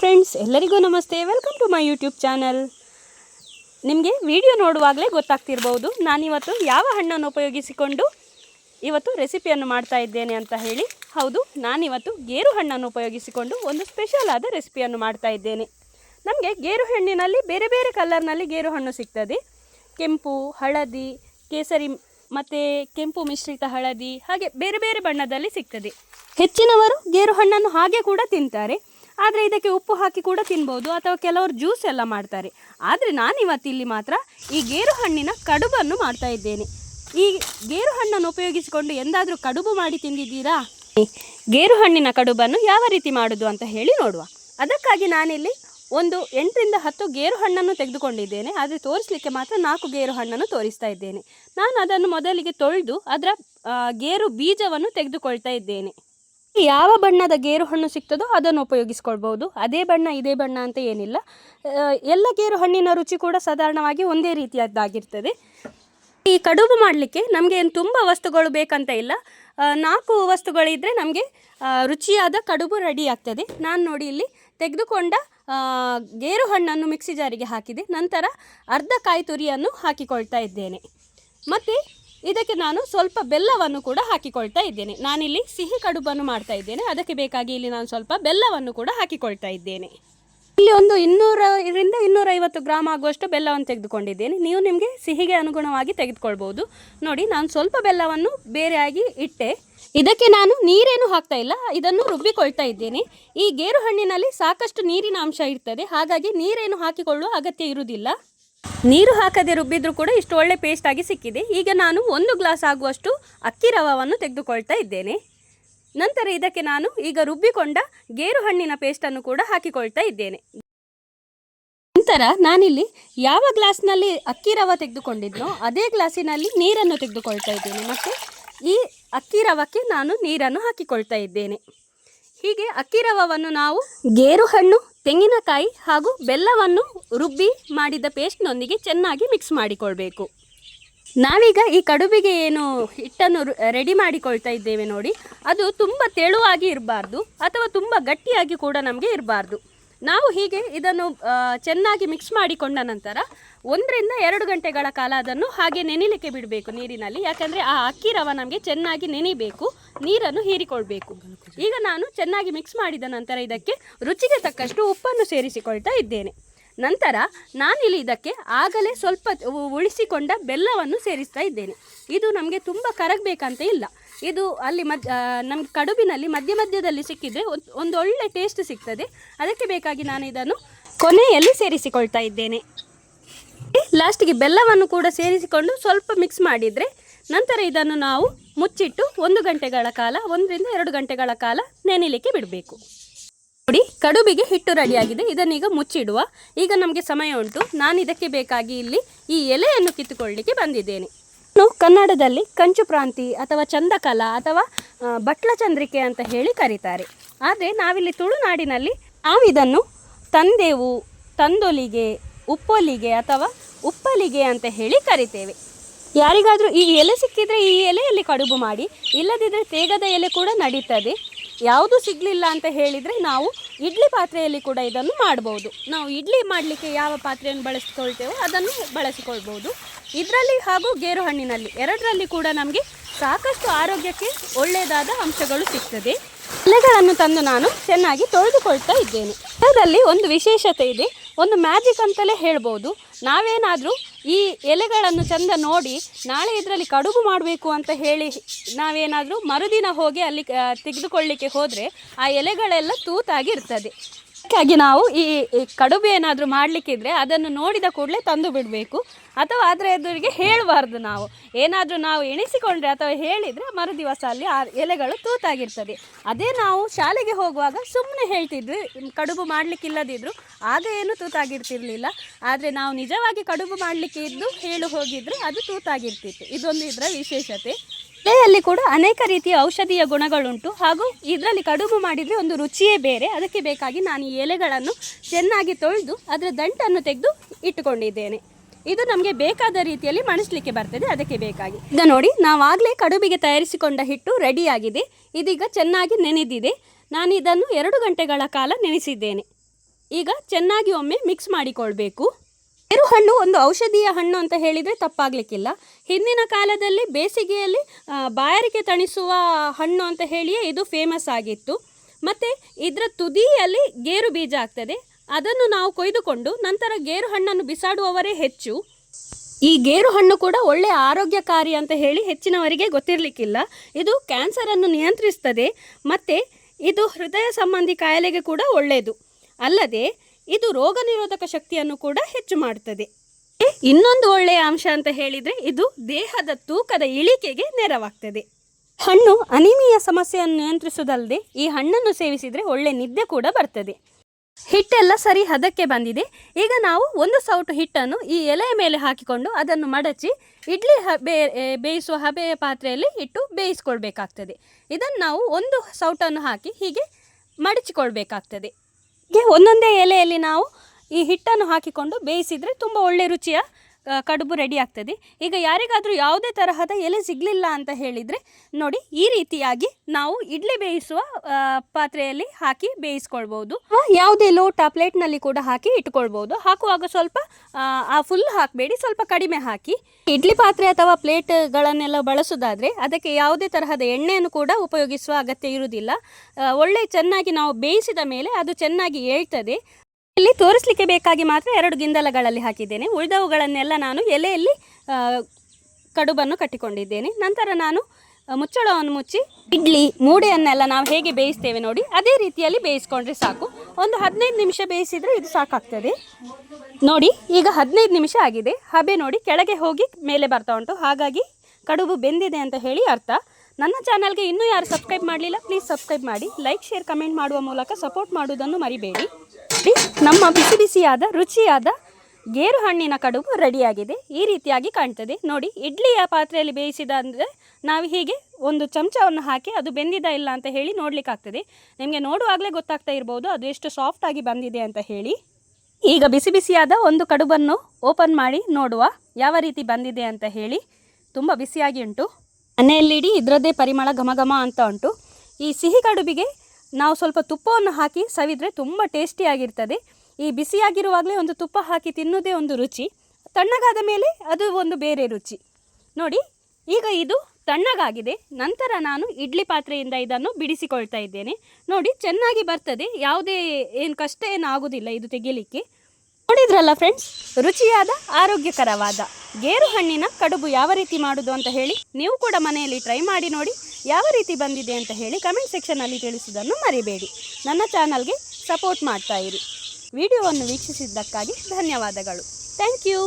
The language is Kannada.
ಫ್ರೆಂಡ್ಸ್, ಎಲ್ಲರಿಗೂ ನಮಸ್ತೆ. Welcome to my YouTube channel. ನಿಮಗೆ ವಿಡಿಯೋ ನೋಡುವಾಗಲೇ ಗೊತ್ತಾಗ್ತಿರ್ಬೋದು, ನಾನಿವತ್ತು ಯಾವ ಹಣ್ಣನ್ನು ಉಪಯೋಗಿಸಿಕೊಂಡು ಇವತ್ತು ರೆಸಿಪಿಯನ್ನು ಮಾಡ್ತಾ ಇದ್ದೇನೆ ಅಂತ ಹೇಳಿ. ಹೌದು, ನಾನಿವತ್ತು ಗೇರು ಹಣ್ಣನ್ನು ಉಪಯೋಗಿಸಿಕೊಂಡು ಒಂದು ಸ್ಪೆಷಲ್ ಆದ ರೆಸಿಪಿಯನ್ನು ಮಾಡ್ತಾ ಇದ್ದೇನೆ. ನಮಗೆ ಗೇರು ಹಣ್ಣಿನಲ್ಲಿ ಬೇರೆ ಬೇರೆ ಕಲರ್ನಲ್ಲಿ ಗೇರು ಹಣ್ಣು ಸಿಗ್ತದೆ. ಕೆಂಪು, ಹಳದಿ, ಕೇಸರಿ ಮತ್ತು ಕೆಂಪು ಮಿಶ್ರಿತ ಹಳದಿ, ಹಾಗೆ ಬೇರೆ ಬೇರೆ ಬಣ್ಣದಲ್ಲಿ ಸಿಗ್ತದೆ. ಹೆಚ್ಚಿನವರು ಗೇರು ಹಣ್ಣನ್ನು ಹಾಗೆ ಕೂಡ ತಿಂತಾರೆ. ಆದರೆ ಇದಕ್ಕೆ ಉಪ್ಪು ಹಾಕಿ ಕೂಡ ತಿನ್ಬೋದು ಅಥವಾ ಕೆಲವರು ಜ್ಯೂಸ್ ಎಲ್ಲ ಮಾಡ್ತಾರೆ. ಆದರೆ ನಾನಿವತ್ತು ಇಲ್ಲಿ ಮಾತ್ರ ಈ ಗೇರು ಹಣ್ಣಿನ ಕಡುಬನ್ನು ಮಾಡ್ತಾ ಇದ್ದೇನೆ. ಈ ಗೇರು ಹಣ್ಣನ್ನು ಉಪಯೋಗಿಸಿಕೊಂಡು ಎಂದಾದರೂ ಕಡುಬು ಮಾಡಿ ತಿಂದಿದ್ದೀರಾ? ಗೇರು ಹಣ್ಣಿನ ಕಡುಬನ್ನು ಯಾವ ರೀತಿ ಮಾಡೋದು ಅಂತ ಹೇಳಿ ನೋಡುವ. ಅದಕ್ಕಾಗಿ ನಾನಿಲ್ಲಿ ಒಂದು ಎಂಟರಿಂದ ಹತ್ತು ಗೇರು ಹಣ್ಣನ್ನು ತೆಗೆದುಕೊಂಡಿದ್ದೇನೆ. ಆದರೆ ತೋರಿಸಲಿಕ್ಕೆ ಮಾತ್ರ ನಾಲ್ಕು ಗೇರು ಹಣ್ಣನ್ನು ತೋರಿಸ್ತಾ ಇದ್ದೇನೆ. ನಾನು ಅದನ್ನು ಮೊದಲಿಗೆ ತೊಳೆದು ಅದರ ಗೇರು ಬೀಜವನ್ನು ತೆಗೆದುಕೊಳ್ತಾ ಇದ್ದೇನೆ. ಯಾವ ಬಣ್ಣದ ಗೇರು ಹಣ್ಣು ಸಿಗ್ತದೋ ಅದನ್ನು ಉಪಯೋಗಿಸ್ಕೊಳ್ಬೋದು ಅದೇ ಬಣ್ಣ, ಇದೇ ಬಣ್ಣ ಅಂತ ಏನಿಲ್ಲ. ಎಲ್ಲ ಗೇರು ಹಣ್ಣಿನ ರುಚಿ ಕೂಡ ಸಾಧಾರಣವಾಗಿ ಒಂದೇ ರೀತಿಯದ್ದಾಗಿರ್ತದೆ. ಈ ಕಡುಬು ಮಾಡಲಿಕ್ಕೆ ನಮಗೆ ಏನು ತುಂಬ ವಸ್ತುಗಳು ಬೇಕಂತ ಇಲ್ಲ. ನಾಲ್ಕು ವಸ್ತುಗಳಿದ್ದರೆ ನಮಗೆ ರುಚಿಯಾದ ಕಡುಬು ರೆಡಿ ಆಗ್ತದೆ. ನಾನು ನೋಡಿ ಇಲ್ಲಿ ತೆಗೆದುಕೊಂಡ ಗೇರು ಹಣ್ಣನ್ನು ಮಿಕ್ಸಿ ಜಾರಿಗೆ ಹಾಕಿದೆ. ನಂತರ ಅರ್ಧ ಕಾಯಿ ತುರಿಯನ್ನು ಹಾಕಿಕೊಳ್ತಾ ಇದ್ದೇನೆ. ಮತ್ತು ಇದಕ್ಕೆ ನಾನು ಸ್ವಲ್ಪ ಬೆಲ್ಲವನ್ನು ಕೂಡ ಹಾಕಿಕೊಳ್ತಾ ಇದ್ದೇನೆ. ನಾನಿಲ್ಲಿ ಸಿಹಿ ಕಡುಬನ್ನು ಮಾಡ್ತಾ ಇದ್ದೇನೆ. ಅದಕ್ಕೆ ಬೇಕಾಗಿ ಇಲ್ಲಿ ನಾನು ಸ್ವಲ್ಪ ಬೆಲ್ಲವನ್ನು ಕೂಡ ಹಾಕಿಕೊಳ್ತಾ ಇದ್ದೇನೆ. ಇಲ್ಲಿ ಒಂದು ಇನ್ನೂರರಿಂದ ಇನ್ನೂರೈವತ್ತು ಗ್ರಾಮ್ ಆಗುವಷ್ಟು ಬೆಲ್ಲವನ್ನು ತೆಗೆದುಕೊಂಡಿದ್ದೇನೆ. ನೀವು ನಿಮಗೆ ಸಿಹಿಗೆ ಅನುಗುಣವಾಗಿ ತೆಗೆದುಕೊಳ್ಬೋದು ನೋಡಿ, ನಾನು ಸ್ವಲ್ಪ ಬೆಲ್ಲವನ್ನು ಬೇರೆಯಾಗಿ ಇಟ್ಟೆ. ಇದಕ್ಕೆ ನಾನು ನೀರೇನು ಹಾಕ್ತಾ ಇಲ್ಲ. ಇದನ್ನು ರುಬ್ಬಿಕೊಳ್ತಾ ಇದ್ದೇನೆ. ಈ ಗೇರು ಹಣ್ಣಿನಲ್ಲಿ ಸಾಕಷ್ಟು ನೀರಿನ ಅಂಶ ಇರ್ತದೆ. ಹಾಗಾಗಿ ನೀರೇನು ಹಾಕಿಕೊಳ್ಳುವ ಅಗತ್ಯ ಇರುವುದಿಲ್ಲ. ನೀರು ಹಾಕದೆ ರುಬ್ಬಿದ್ರೂ ಕೂಡ ಇಷ್ಟು ಒಳ್ಳೆ ಪೇಸ್ಟ್ ಆಗಿ ಸಿಕ್ಕಿದೆ. ಈಗ ನಾನು ಒಂದು ಗ್ಲಾಸ್ ಆಗುವಷ್ಟು ಅಕ್ಕಿ ರವವನ್ನು ತೆಗೆದುಕೊಳ್ತಾ ಇದ್ದೇನೆ. ನಂತರ ಇದಕ್ಕೆ ನಾನು ಈಗ ರುಬ್ಬಿಕೊಂಡ ಗೇರು ಹಣ್ಣಿನ ಪೇಸ್ಟನ್ನು ಕೂಡ ಹಾಕಿಕೊಳ್ತಾ ಇದ್ದೇನೆ. ನಂತರ ನಾನಿಲ್ಲಿ ಯಾವ ಗ್ಲಾಸ್ನಲ್ಲಿ ಅಕ್ಕಿ ರವ ತೆಗೆದುಕೊಂಡಿದ್ನೋ ಅದೇ ಗ್ಲಾಸಿನಲ್ಲಿ ನೀರನ್ನು ತೆಗೆದುಕೊಳ್ತಾ ಇದ್ದೇನೆ. ಮತ್ತು ಈ ಅಕ್ಕಿ ರವಕ್ಕೆ ನಾನು ನೀರನ್ನು ಹಾಕಿಕೊಳ್ತಾ ಇದ್ದೇನೆ. ಹೀಗೆ ಅಕ್ಕಿ ರವವನ್ನು ನಾವು ಗೇರು ಹಣ್ಣು ತೆಂಗಿನಕಾಯಿ ಹಾಗೂ ಬೆಲ್ಲವನ್ನು ರುಬ್ಬಿ ಮಾಡಿದ ಪೇಸ್ಟ್ನೊಂದಿಗೆ ಚೆನ್ನಾಗಿ ಮಿಕ್ಸ್ ಮಾಡಿಕೊಳ್ಬೇಕು. ನಾವೀಗ ಈ ಕಡುಬಿಗೆ ಏನು ಹಿಟ್ಟನ್ನು ರೆಡಿ ಮಾಡಿಕೊಳ್ತಾ ಇದ್ದೇವೆ ನೋಡಿ. ಅದು ತುಂಬ ತೆಳುವಾಗಿ ಇರಬಾರ್ದು ಅಥವಾ ತುಂಬ ಗಟ್ಟಿಯಾಗಿ ಕೂಡ ನಮಗೆ ಇರಬಾರ್ದು. ನಾವು ಹೀಗೆ ಇದನ್ನು ಚೆನ್ನಾಗಿ ಮಿಕ್ಸ್ ಮಾಡಿಕೊಂಡ ನಂತರ ಒಂದರಿಂದ ಎರಡು ಗಂಟೆಗಳ ಕಾಲ ಅದನ್ನು ಹಾಗೆ ನೆನಿಲಿಕ್ಕೆ ಬಿಡಬೇಕು ನೀರಿನಲ್ಲಿ. ಯಾಕಂದರೆ ಆ ಅಕ್ಕಿ ರವ ನಮಗೆ ಚೆನ್ನಾಗಿ ನೆನಿಬೇಕು, ನೀರನ್ನು ಹೀರಿಕೊಳ್ಬೇಕು. ಈಗ ನಾನು ಚೆನ್ನಾಗಿ ಮಿಕ್ಸ್ ಮಾಡಿದ ನಂತರ ಇದಕ್ಕೆ ರುಚಿಗೆ ತಕ್ಕಷ್ಟು ಉಪ್ಪನ್ನು ಸೇರಿಸಿಕೊಳ್ತಾ ಇದ್ದೇನೆ. ನಂತರ ನಾನಿಲ್ಲಿ ಇದಕ್ಕೆ ಆಗಲೇ ಸ್ವಲ್ಪ ಉಳಿಸಿಕೊಂಡ ಬೆಲ್ಲವನ್ನು ಸೇರಿಸ್ತಾ ಇದ್ದೇನೆ. ಇದು ನಮಗೆ ತುಂಬ ಕರಗಬೇಕಂತ ಇಲ್ಲ. ಇದು ಅಲ್ಲಿ ಮದ್ ನಮ್ಮ ಕಡುಬಿನಲ್ಲಿ ಮಧ್ಯ ಮಧ್ಯದಲ್ಲಿ ಸಿಕ್ಕಿದರೆ ಒಂದು ಒಳ್ಳೆ ಟೇಸ್ಟ್ ಸಿಗ್ತದೆ. ಅದಕ್ಕೆ ಬೇಕಾಗಿ ನಾನು ಇದನ್ನು ಕೊನೆಯಲ್ಲಿ ಸೇರಿಸಿಕೊಳ್ತಾ ಇದ್ದೇನೆ. ಲಾಸ್ಟಿಗೆ ಬೆಲ್ಲವನ್ನು ಕೂಡ ಸೇರಿಸಿಕೊಂಡು ಸ್ವಲ್ಪ ಮಿಕ್ಸ್ ಮಾಡಿದರೆ ನಂತರ ಇದನ್ನು ನಾವು ಮುಚ್ಚಿಟ್ಟು ಒಂದು ಗಂಟೆಗಳ ಕಾಲ, ಒಂದರಿಂದ ಎರಡು ಗಂಟೆಗಳ ಕಾಲ ನೆನೆಯಲಿಕ್ಕೆ ಬಿಡಬೇಕು. ನೋಡಿ, ಕಡುಬಿಗೆ ಹಿಟ್ಟು ರೆಡಿಯಾಗಿದೆ. ಇದನ್ನೀಗ ಮುಚ್ಚಿಡುವ. ಈಗ ನಮಗೆ ಸಮಯ ಉಂಟು. ನಾನು ಇದಕ್ಕೆ ಬೇಕಾಗಿ ಇಲ್ಲಿ ಈ ಎಲೆಯನ್ನು ಕಿತ್ತುಕೊಳ್ಳಲಿಕ್ಕೆ ಬಂದಿದ್ದೇನೆ. ಇನ್ನು ಕನ್ನಡದಲ್ಲಿ ಕಂಚು ಪ್ರಾಂತಿ ಅಥವಾ ಚಂದಕಲ ಅಥವಾ ಬಟ್ಲ ಚಂದ್ರಿಕೆ ಅಂತ ಹೇಳಿ ಕರೀತಾರೆ. ಆದರೆ ನಾವಿಲ್ಲಿ ತುಳುನಾಡಿನಲ್ಲಿ ನಾವಿದನ್ನು ತಂದೆವು, ತಂದೊಲಿಗೆ, ಉಪ್ಪೊಲಿಗೆ ಅಥವಾ ಉಪ್ಪಲಿಗೆ ಅಂತ ಹೇಳಿ ಕರಿತೇವೆ. ಯಾರಿಗಾದರೂ ಈ ಎಲೆ ಸಿಕ್ಕಿದರೆ ಈ ಎಲೆಯಲ್ಲಿ ಕಡುಬು ಮಾಡಿ ಇಲ್ಲದಿದ್ದರೆ ತೇಗದ ಎಲೆ ಕೂಡ ನಡೀತದೆ. ಯಾವುದು ಸಿಗಲಿಲ್ಲ ಅಂತ ಹೇಳಿದರೆ ನಾವು ಇಡ್ಲಿ ಪಾತ್ರೆಯಲ್ಲಿ ಕೂಡ ಇದನ್ನು ಮಾಡ್ಬೋದು. ನಾವು ಇಡ್ಲಿ ಮಾಡಲಿಕ್ಕೆ ಯಾವ ಪಾತ್ರೆಯನ್ನು ಬಳಸ್ಕೊಳ್ತೇವೋ ಅದನ್ನು ಬಳಸಿಕೊಳ್ಬೋದು. ಇದರಲ್ಲಿ ಹಾಗೂ ಗೇರು ಹಣ್ಣಿನಲ್ಲಿ ಎರಡರಲ್ಲಿ ಕೂಡ ನಮಗೆ ಸಾಕಷ್ಟು ಆರೋಗ್ಯಕ್ಕೆ ಒಳ್ಳೆಯದಾದ ಅಂಶಗಳು ಸಿಗ್ತದೆ. ಎಲೆಗಳನ್ನು ತಂದು ನಾನು ಚೆನ್ನಾಗಿ ತೊಳೆದುಕೊಳ್ತಾ ಇದ್ದೇನೆ. ಅದರಲ್ಲಿ ಒಂದು ವಿಶೇಷತೆ ಇದೆ. ಒಂದು ಮ್ಯಾಜಿಕ್ ಅಂತಲೇ ಹೇಳ್ಬೋದು. ನಾವೇನಾದರೂ ಈ ಎಲೆಗಳನ್ನು ಚಂದ ನೋಡಿ ನಾಳೆ ಇದರಲ್ಲಿ ಕಡುಬು ಮಾಡಬೇಕು ಅಂತ ಹೇಳಿ ನಾವೇನಾದರೂ ಮರುದಿನ ಹೋಗಿ ಅಲ್ಲಿ ತೆಗೆದುಕೊಳ್ಳಿಕ್ಕೆ ಹೋದರೆ ಆ ಎಲೆಗಳೆಲ್ಲ ತೂತಾಗಿ ಇರ್ತದೆ. ಅದಕ್ಕಾಗಿ ನಾವು ಈ ಕಡುಬು ಏನಾದರೂ ಮಾಡಲಿಕ್ಕಿದ್ರೆ ಅದನ್ನು ನೋಡಿದ ಕೂಡಲೇ ತಂದು ಬಿಡಬೇಕು. ಅಥವಾ ಅದರ ಎದುರಿಗೆ ಹೇಳಬಾರ್ದು ನಾವು. ಏನಾದರೂ ನಾವು ಎಣಿಸಿಕೊಂಡ್ರೆ ಅಥವಾ ಹೇಳಿದರೆ ಮರುದಿವಸ ಅಲ್ಲಿ ಆ ಎಲೆಗಳು ತೂತಾಗಿರ್ತದೆ. ಅದೇ ನಾವು ಶಾಲೆಗೆ ಹೋಗುವಾಗ ಸುಮ್ಮನೆ ಹೇಳ್ತಿದ್ವಿ "ಹ್ಮ್, ಕಡುಬು ಮಾಡಲಿಕ್ಕಿಲ್ಲದಿದ್ರು. ಆಗ ಏನು ತೂತಾಗಿರ್ತಿರ್ಲಿಲ್ಲ. ಆದರೆ ನಾವು ನಿಜವಾಗಿ ಕಡುಬು ಮಾಡಲಿಕ್ಕೆ ಇದ್ದು ಹೇಳು ಹೋಗಿದ್ರೆ ಅದು ತೂತಾಗಿರ್ತಿತ್ತು. ಇದೊಂದು ಇದರ ವಿಶೇಷತೆ. ಎಲೆಯಲ್ಲಿ ಕೂಡ ಅನೇಕ ರೀತಿಯ ಔಷಧೀಯ ಗುಣಗಳುಂಟು. ಹಾಗೂ ಇದರಲ್ಲಿ ಕಡುಬು ಮಾಡಿದರೆ ಒಂದು ರುಚಿಯೇ ಬೇರೆ. ಅದಕ್ಕೆ ಬೇಕಾಗಿ ನಾನು ಈ ಎಲೆಗಳನ್ನು ಚೆನ್ನಾಗಿ ತೊಳೆದು ಅದರ ದಂಟನ್ನು ತೆಗೆದು ಇಟ್ಟುಕೊಂಡಿದ್ದೇನೆ. ಇದು ನಮಗೆ ಬೇಕಾದ ರೀತಿಯಲ್ಲಿ ಮಣಿಸ್ಲಿಕ್ಕೆ ಬರ್ತದೆ. ಅದಕ್ಕೆ ಬೇಕಾಗಿ. ಈಗ ನೋಡಿ, ನಾವಾಗಲೇ ಕಡುಬಿಗೆ ತಯಾರಿಸಿಕೊಂಡ ಹಿಟ್ಟು ರೆಡಿಯಾಗಿದೆ. ಇದೀಗ ಚೆನ್ನಾಗಿ ನೆನೆದಿದೆ. ನಾನು ಇದನ್ನು ಎರಡು ಗಂಟೆಗಳ ಕಾಲ ನೆನೆಸಿದ್ದೇನೆ. ಈಗ ಚೆನ್ನಾಗಿ ಒಮ್ಮೆ ಮಿಕ್ಸ್ ಮಾಡಿಕೊಳ್ಬೇಕು. ಗೇರು ಹಣ್ಣು ಒಂದು ಔಷಧೀಯ ಹಣ್ಣು ಅಂತ ಹೇಳಿದರೆ ತಪ್ಪಾಗಲಿಕ್ಕಿಲ್ಲ. ಹಿಂದಿನ ಕಾಲದಲ್ಲಿ ಬೇಸಿಗೆಯಲ್ಲಿ ಬಾಯಾರಿಕೆ ತಣಿಸುವ ಹಣ್ಣು ಅಂತ ಹೇಳಿಯೇ ಇದು ಫೇಮಸ್ ಆಗಿತ್ತು. ಮತ್ತು ಇದರ ತುದಿಯಲ್ಲಿ ಗೇರು ಬೀಜ ಆಗ್ತದೆ. ಅದನ್ನು ನಾವು ಕೊಯ್ದುಕೊಂಡು ನಂತರ ಗೇರು ಹಣ್ಣನ್ನು ಬಿಸಾಡುವವರೇ ಹೆಚ್ಚು. ಈ ಗೇರು ಹಣ್ಣು ಕೂಡ ಒಳ್ಳೆ ಆರೋಗ್ಯಕಾರಿ ಅಂತ ಹೇಳಿ ಹೆಚ್ಚಿನವರಿಗೆ ಗೊತ್ತಿರಲಿಕ್ಕಿಲ್ಲ. ಇದು ಕ್ಯಾನ್ಸರನ್ನು ನಿಯಂತ್ರಿಸ್ತದೆ. ಮತ್ತು ಇದು ಹೃದಯ ಸಂಬಂಧಿ ಕಾಯಿಲೆಗೆ ಕೂಡ ಒಳ್ಳೆಯದು. ಅಲ್ಲದೆ ಇದು ರೋಗ ನಿರೋಧಕ ಶಕ್ತಿಯನ್ನು ಕೂಡ ಹೆಚ್ಚು ಮಾಡುತ್ತದೆ. ಇನ್ನೊಂದು ಒಳ್ಳೆಯ ಅಂಶ ಅಂತ ಹೇಳಿದರೆ ಇದು ದೇಹದ ತೂಕದ ಇಳಿಕೆಗೆ ನೆರವಾಗ್ತದೆ. ಹಣ್ಣು ಅನಿಮಿಯ ಸಮಸ್ಯೆಯನ್ನು ನಿಯಂತ್ರಿಸುವುದಲ್ಲದೆ ಈ ಹಣ್ಣನ್ನು ಸೇವಿಸಿದರೆ ಒಳ್ಳೆ ನಿದ್ದೆ ಕೂಡ ಬರ್ತದೆ. ಹಿಟ್ಟೆಲ್ಲ ಸರಿ ಹದಕ್ಕೆ ಬಂದಿದೆ. ಈಗ ನಾವು ಒಂದು ಸೌಟು ಹಿಟ್ಟನ್ನು ಈ ಎಲೆಯ ಮೇಲೆ ಹಾಕಿಕೊಂಡು ಅದನ್ನು ಮಡಚಿ ಇಡ್ಲಿ ಹಬೆ ಬೇಯಿಸುವ ಹಬೆಯ ಪಾತ್ರೆಯಲ್ಲಿ ಇಟ್ಟು ಬೇಯಿಸಿಕೊಳ್ಬೇಕಾಗ್ತದೆ. ಇದನ್ನು ನಾವು ಒಂದು ಸೌಟನ್ನು ಹಾಕಿ ಹೀಗೆ ಮಡಚಿಕೊಳ್ಬೇಕಾಗ್ತದೆ. ಹೀಗೆ ಒಂದೊಂದೇ ಎಲೆಯಲ್ಲಿ ನಾವು ಈ ಹಿಟ್ಟನ್ನು ಹಾಕಿಕೊಂಡು ಬೇಯಿಸಿದರೆ ತುಂಬ ಒಳ್ಳೆ ರುಚಿಯ ಕಡುಬು ರೆಡಿ ಆಗ್ತದೆ. ಈಗ ಯಾರಿಗಾದರೂ ಯಾವುದೇ ತರಹದ ಎಲೆ ಸಿಗಲಿಲ್ಲ ಅಂತ ಹೇಳಿದರೆ ನೋಡಿ ಈ ರೀತಿಯಾಗಿ ನಾವು ಇಡ್ಲಿ ಬೇಯಿಸುವ ಪಾತ್ರೆಯಲ್ಲಿ ಹಾಕಿ ಬೇಯಿಸ್ಕೊಳ್ಬೋದು. ಯಾವುದೇ ಲೋಟ ಪ್ಲೇಟ್ನಲ್ಲಿ ಕೂಡ ಹಾಕಿ ಇಟ್ಕೊಳ್ಬೋದು. ಹಾಕುವಾಗ ಸ್ವಲ್ಪ ಆ, ಫುಲ್ ಹಾಕಬೇಡಿ ಸ್ವಲ್ಪ ಕಡಿಮೆ ಹಾಕಿ. ಇಡ್ಲಿ ಪಾತ್ರೆ ಅಥವಾ ಪ್ಲೇಟ್ಗಳನ್ನೆಲ್ಲ ಬಳಸೋದಾದರೆ ಅದಕ್ಕೆ ಯಾವುದೇ ತರಹದ ಎಣ್ಣೆಯನ್ನು ಕೂಡ ಉಪಯೋಗಿಸುವ ಅಗತ್ಯ ಇರುವುದಿಲ್ಲ. ಒಳ್ಳೆ ಚೆನ್ನಾಗಿ ನಾವು ಬೇಯಿಸಿದ ಮೇಲೆ ಅದು ಚೆನ್ನಾಗಿ ಏಳ್ತದೆ. ಇಲ್ಲಿ ತೋರಿಸ್ಲಿಕ್ಕೆ ಬೇಕಾಗಿ ಮಾತ್ರ ಎರಡು ಗಿಂದಲಗಳಲ್ಲಿ ಹಾಕಿದ್ದೇನೆ. ಉಳಿದವುಗಳನ್ನೆಲ್ಲ ನಾನು ಎಲೆಯಲ್ಲಿ ಕಡುಬನ್ನು ಕಟ್ಟಿಕೊಂಡಿದ್ದೇನೆ. ನಂತರ ನಾನು ಮುಚ್ಚಳವನ್ನು ಮುಚ್ಚಿ, ಇಡ್ಲಿ, ಮೂಡೆಯನ್ನೆಲ್ಲ ನಾವು ಹೇಗೆ ಬೇಯಿಸ್ತೇವೆ ನೋಡಿ, ಅದೇ ರೀತಿಯಲ್ಲಿ ಬೇಯಿಸ್ಕೊಂಡ್ರೆ ಸಾಕು. ಒಂದು ಹದಿನೈದು ನಿಮಿಷ ಬೇಯಿಸಿದರೆ ಇದು ಸಾಕಾಗ್ತದೆ. ನೋಡಿ, ಈಗ ಹದಿನೈದು ನಿಮಿಷ ಆಗಿದೆ. ಹಬೆ ನೋಡಿ, ಕೆಳಗೆ ಹೋಗಿ ಮೇಲೆ ಬರ್ತಾ ಉಂಟು. ಹಾಗಾಗಿ ಕಡುಬು ಬೆಂದಿದೆ ಅಂತ ಹೇಳಿ ಅರ್ಥ. ನನ್ನ ಚಾನಲ್ಗೆ ಇನ್ನೂ ಯಾರು ಸಬ್ಸ್ಕ್ರೈಬ್ ಮಾಡಲಿಲ್ಲ, ಪ್ಲೀಸ್ ಸಬ್ಸ್ಕ್ರೈಬ್ ಮಾಡಿ. ಲೈಕ್, ಶೇರ್, ಕಮೆಂಟ್ ಮಾಡುವ ಮೂಲಕ ಸಪೋರ್ಟ್ ಮಾಡುವುದನ್ನು ಮರಿಬೇಡಿ. ನೋಡಿ, ನಮ್ಮ ಬಿಸಿ ಬಿಸಿಯಾದ ರುಚಿಯಾದ ಗೇರು ಹಣ್ಣಿನ ಕಡುಬು ರೆಡಿಯಾಗಿದೆ. ಈ ರೀತಿಯಾಗಿ ಕಾಣ್ತದೆ. ನೋಡಿ ಇಡ್ಲಿಯ ಪಾತ್ರೆಯಲ್ಲಿ ಬೇಯಿಸಿದ ಅಂದರೆ ನಾವು ಹೀಗೆ ಒಂದು ಚಮಚವನ್ನು ಹಾಕಿ ಅದು ಬೆಂದಿದ ಇಲ್ಲ ಅಂತ ಹೇಳಿ ನೋಡಲಿಕ್ಕಾಗ್ತದೆ. ನಿಮಗೆ ನೋಡುವಾಗಲೇ ಗೊತ್ತಾಗ್ತಾ ಇರ್ಬೋದು ಅದು ಎಷ್ಟು ಸಾಫ್ಟ್ ಆಗಿ ಬಂದಿದೆ ಅಂತ ಹೇಳಿ. ಈಗ ಬಿಸಿ ಬಿಸಿಯಾದ ಒಂದು ಕಡುಬನ್ನು ಓಪನ್ ಮಾಡಿ ನೋಡುವ ಯಾವ ರೀತಿ ಬಂದಿದೆ ಅಂತ ಹೇಳಿ. ತುಂಬ ಬಿಸಿಯಾಗಿ ಉಂಟು. ಮನೆಯಲ್ಲಿಡಿ ಇದರದ್ದೇ ಪರಿಮಳ ಘಮ ಘಮ ಅಂತ ಉಂಟು. ಈ ಸಿಹಿ ಕಡುಬಿಗೆ ನಾವು ಸ್ವಲ್ಪ ತುಪ್ಪವನ್ನು ಹಾಕಿ ಸವಿದರೆ ತುಂಬ ಟೇಸ್ಟಿಯಾಗಿರ್ತದೆ ಈ ಬಿಸಿಯಾಗಿರುವಾಗಲೇ ಒಂದು ತುಪ್ಪ ಹಾಕಿ ತಿನ್ನೋದೇ ಒಂದು ರುಚಿ. ತಣ್ಣಗಾದ ಮೇಲೆ ಅದು ಒಂದು ಬೇರೆ ರುಚಿ. ನೋಡಿ, ಈಗ ಇದು ತಣ್ಣಗಾಗಿದೆ. ನಂತರ ನಾನು ಇಡ್ಲಿ ಪಾತ್ರೆಯಿಂದ ಇದನ್ನು ಬಿಡಿಸಿಕೊಳ್ತಾ ಇದ್ದೇನೆ. ನೋಡಿ, ಚೆನ್ನಾಗಿ ಬರ್ತದೆ. ಯಾವುದೇ ಏನು ಕಷ್ಟ ಏನು ಆಗೋದಿಲ್ಲ ಇದು ತೆಗಿಲಿಕ್ಕೆ. ನೋಡಿದ್ರಲ್ಲ ಫ್ರೆಂಡ್ಸ್ ರುಚಿಯಾದ, ಆರೋಗ್ಯಕರವಾದ ಗೇರು ಹಣ್ಣಿನ ಕಡುಬು ಯಾವ ರೀತಿ ಮಾಡೋದು ಅಂತ ಹೇಳಿ ನೀವು ಕೂಡ ಮನೆಯಲ್ಲಿ ಟ್ರೈ ಮಾಡಿ ನೋಡಿ. ಯಾವ ರೀತಿ ಬಂದಿದೆ ಅಂತ ಹೇಳಿ ಕಮೆಂಟ್ ಸೆಕ್ಷನಲ್ಲಿ ತಿಳಿಸುವುದನ್ನು ಮರಿಬೇಡಿ. ನನ್ನ ಚಾನಲ್ಗೆ ಸಪೋರ್ಟ್ ಮಾಡ್ತಾ ಇರಿ. ವಿಡಿಯೋವನ್ನು ವೀಕ್ಷಿಸಿದ್ದಕ್ಕಾಗಿ ಧನ್ಯವಾದಗಳು. Thank you